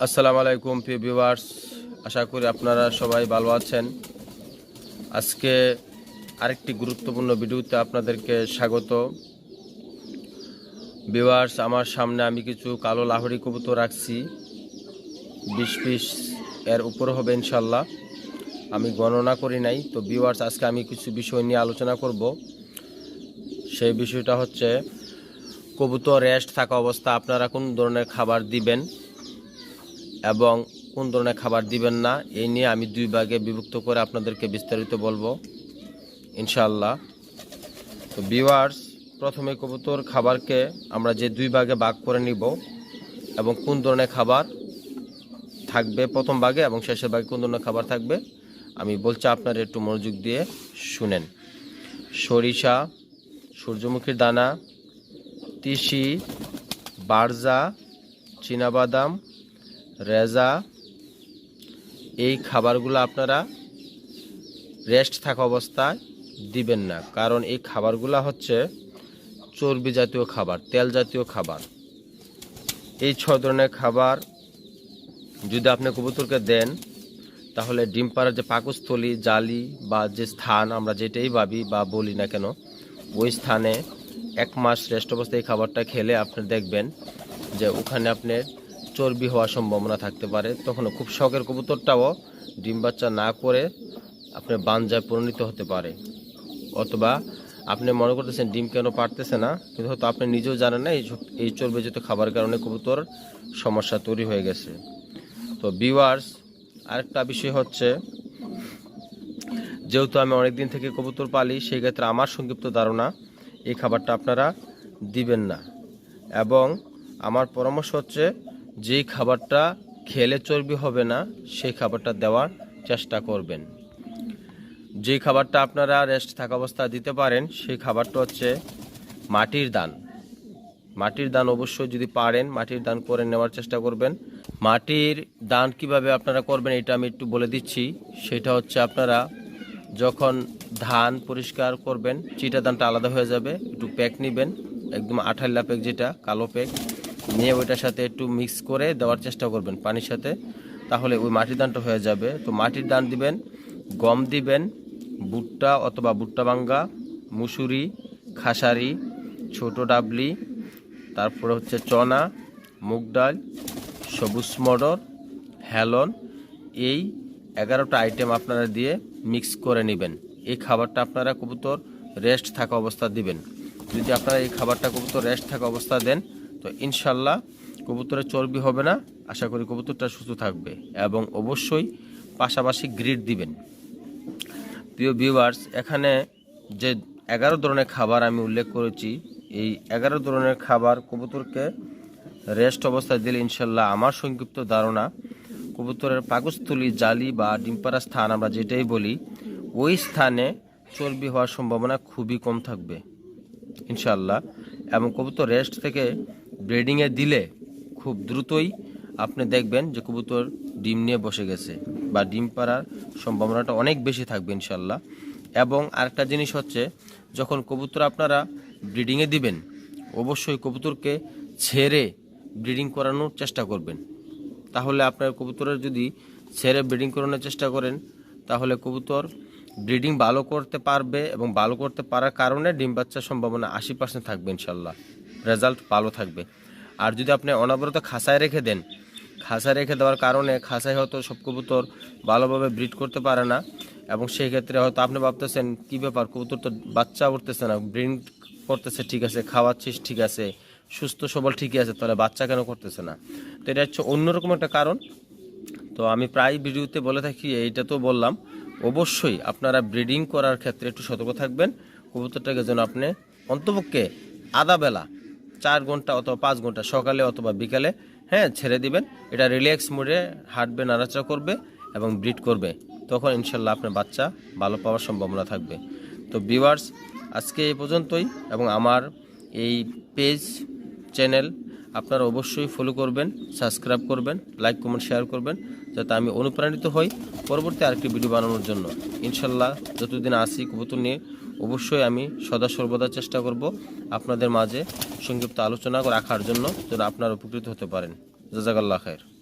আসসালামু আলাইকুম, প্রিয় ভিউয়ার্স। আশা করি আপনারা সবাই ভালো আছেন। আজকে আরেকটি গুরুত্বপূর্ণ ভিডিওতে আপনাদেরকে স্বাগত। ভিউয়ার্স, আমার সামনে আমি কিছু কালো লাহড়ি কবুতর রাখছি। বিশ পিস এর উপর হবে ইনশাল্লাহ। আমি গণনা করি নাই, তো ভিউয়ার্স, আজকে আমি কিছু বিষয় নিয়ে আলোচনা করব। সেই বিষয়টা হচ্ছে, কবুতর রেস্ট থাকা অবস্থা আপনারা কোন ধরনের খাবার দিবেন? এবং কোন ধরনের খাবার দিবেন না, এই নিয়ে আমি দুই ভাগে বিভক্ত করে আপনাদেরকে বিস্তারিত বলব ইনশাল্লাহ তো বিওয়ার্স প্রথমে কবুতর খাবারকে আমরা যে দুই ভাগে ভাগ করে নিব এবং কোন ধরনের খাবার থাকবে প্রথম ভাগে এবং শেষের ভাগে কোন ধরনের খাবার থাকবে, আমি বলছি আপনারা একটু মনোযোগ দিয়ে শুনেন। সরিষা, সূর্যমুখীর দানা, তিসি, বারজা, চীনাবাদাম রেজা, এই খাবারগুলো আপনারা রেস্ট থাকা অবস্থায় দিবেন না। কারণ এই খাবারগুলো হচ্ছে চর্বি জাতীয় খাবার, তেল জাতীয় খাবার। এই ছ ধরনের খাবার যদি আপনি কবুতরকে দেন, তাহলে ডিম পাড়ার যে পাকস্থলী, জালি বা যে স্থান আমরা যেটাই ভাবি বা বলি না কেন, ওই স্থানে এক মাস রেস্ট অবস্থায় এই খাবারটা খেলে আপনি দেখবেন যে ওখানে আপনার চর্বি হওয়ার সম্ভাবনা থাকতে পারে। তখন খুব শখের কবুতরটাও ডিম বাচ্চা না করে আপনার বানজায় পরিণত হতে পারে। অথবা আপনি মনে করতেছেন ডিম কেন পারতেছে না, কিন্তু হয়তো আপনি নিজেও জানেন না এই চ- এই চর্বিযুক্ত খাবার কারণে কবুতর সমস্যা তৈরি হয়ে গেছে। তো বিওয়ার্স আরেকটা বিষয় হচ্ছে, যেহেতু আমি অনেক দিন থেকে কবুতর পালি, সেই ক্ষেত্রে আমার সংক্ষিপ্ত ধারণা, এই খাবারটা আপনারা দিবেন না। এবং আমার পরামর্শ হচ্ছে যেই খাবারটা খেলে চর্বি হবে না, সেই খাবারটা দেওয়ার চেষ্টা করবেন। যেই খাবারটা আপনারা রেস্ট থাকা অবস্থায় দিতে পারেন, সেই খাবারটা হচ্ছে মাটির দান। মাটির দান অবশ্যই যদি পারেন, মাটির দান করে নেওয়ার চেষ্টা করবেন। মাটির দান কীভাবে আপনারা করবেন, এটা আমি একটু বলে দিচ্ছি। সেটা হচ্ছে আপনারা যখন ধান পরিষ্কার করবেন, চিটা ধানটা আলাদা হয়ে যাবে, একটু প্যাক নেবেন, একদম আঠাল্লা প্যাক যেটা, কালো প্যাক নিয়ে ওইটার সাথে একটু মিক্স করে দেওয়ার চেষ্টা করবেন পানির সাথে, তাহলে ওই মাটির দানটা হয়ে যাবে। তো মাটির দান দিবেন, গম দিবেন, ভুট্টা অথবা ভুট্টা বাঙ্গা মুসুরি, খাসারি, ছোট ডাবলি, তারপরে হচ্ছে চনা, মুগ ডাল, সবুজ মটর, হেলন, এই এগারোটা আইটেম আপনারা দিয়ে মিক্স করে নেবেন। এই খাবারটা আপনারা কবুতর রেস্ট থাকা অবস্থা দিবেন। যদি আপনারা এই খাবারটা কবুতর রেস্ট থাকা অবস্থা দেন তো ইনশাল্লাহ কবুতরের চর্বি হবে না। আশা করি কবুতরটা সুস্থ থাকবে এবং অবশ্যই পাশাপাশি গ্রিড দিবেন। প্রিয় ভিউয়ার্স এখানে যে এগারো ধরনের খাবার আমি উল্লেখ করেছি, এই এগারো ধরনের খাবার কবুতরকে রেস্ট অবস্থায় দিলে ইনশাল্লাহ আমার সংক্ষিপ্ত ধারণা, কবুতরের পাকস্থলী, জালি বা ডিম্পারা স্থান আমরা যেটাই বলি, ওই স্থানে চর্বি হওয়ার সম্ভাবনা খুবই কম থাকবে। ইনশাল্লাহ এবং কবুতর রেস্ট থেকে ব্রিডিংয়ে দিলে খুব দ্রুতই আপনি দেখবেন যে কবুতর ডিম নিয়ে বসে গেছে বা ডিম পাড়ার সম্ভাবনাটা অনেক বেশি থাকবে ইনশাল্লাহ এবং আরেকটা জিনিস হচ্ছে, যখন কবুতর আপনারা ব্রিডিংয়ে দিবেন, অবশ্যই কবুতরকে ছেড়ে ব্রিডিং করানোর চেষ্টা করবেন। তাহলে আপনার কবুতরের যদি ছেড়ে ব্রিডিং করানোর চেষ্টা করেন, তাহলে কবুতর ব্রিডিং ভালো করতে পারবে এবং ভালো করতে পারার কারণে ডিম বাচ্চার সম্ভাবনা আশি পার্সেন্ট থাকবে ইনশাল্লাহ রেজাল্ট ভালো থাকবে। আর যদি আপনি অনবরত খাসায় রেখে দেন, খাসায় রেখে দেওয়ার কারণে খাসায় হয়তো সব কবুতর ভালোভাবে ব্রিড করতে পারে না এবং সেই ক্ষেত্রে হয়তো আপনি ভাবতেছেন, কী ব্যাপার, কবুতর তো বাচ্চা উঠতেছে না ব্রিড করতেছে, ঠিক আছে, খাওয়াচ্ছিস, ঠিক আছে, সুস্থ, সবল, ঠিকই আছে, তাহলে বাচ্চা কেন করতেছে না? তো এটা হচ্ছে অন্যরকম একটা কারণ। তো আমি প্রায় ভিডিওতে বলে থাকি, এইটা তো বললাম, অবশ্যই আপনারা ব্রিডিং করার ক্ষেত্রে একটু সতর্ক থাকবেন। কবুতরটাকে যেন আপনি অন্তপক্ষে আধা বেলা চার ঘণ্টা অথবা পাঁচ ঘণ্টা, সকালে অথবা বিকালে হ্যাঁ ছেড়ে দিবেন। এটা রিল্যাক্স মুডে হাঁটবে, নাড়াচাড়া করবে এবং ব্রিড করবে। তখন ইনশাল্লাহ আপনার বাচ্চা ভালো পাওয়ার সম্ভাবনা থাকবে। তো ভিউয়ার্স আজকে এই পর্যন্তই এবং আমার এই পেজ চ্যানেল আপনারা অবশ্যই ফলো করবেন সাবস্ক্রাইব করবেন লাইক কমেন্ট শেয়ার করবেন, যাতে আমি অনুপ্রাণিত হই পরবর্তী আরেকটি ভিডিও বানানোর জন্য। ইনশাল্লাহ যতদিন আসি কবুতর নিয়ে অবশ্যই আমি সদা সর্বদা চেষ্টা করব আপনাদের মাঝে সংক্ষিপ্ত আলোচনা রাখার জন্য যেন আপনারা উপকৃত হতে পারেন। জাজাকাল্লা খায়ের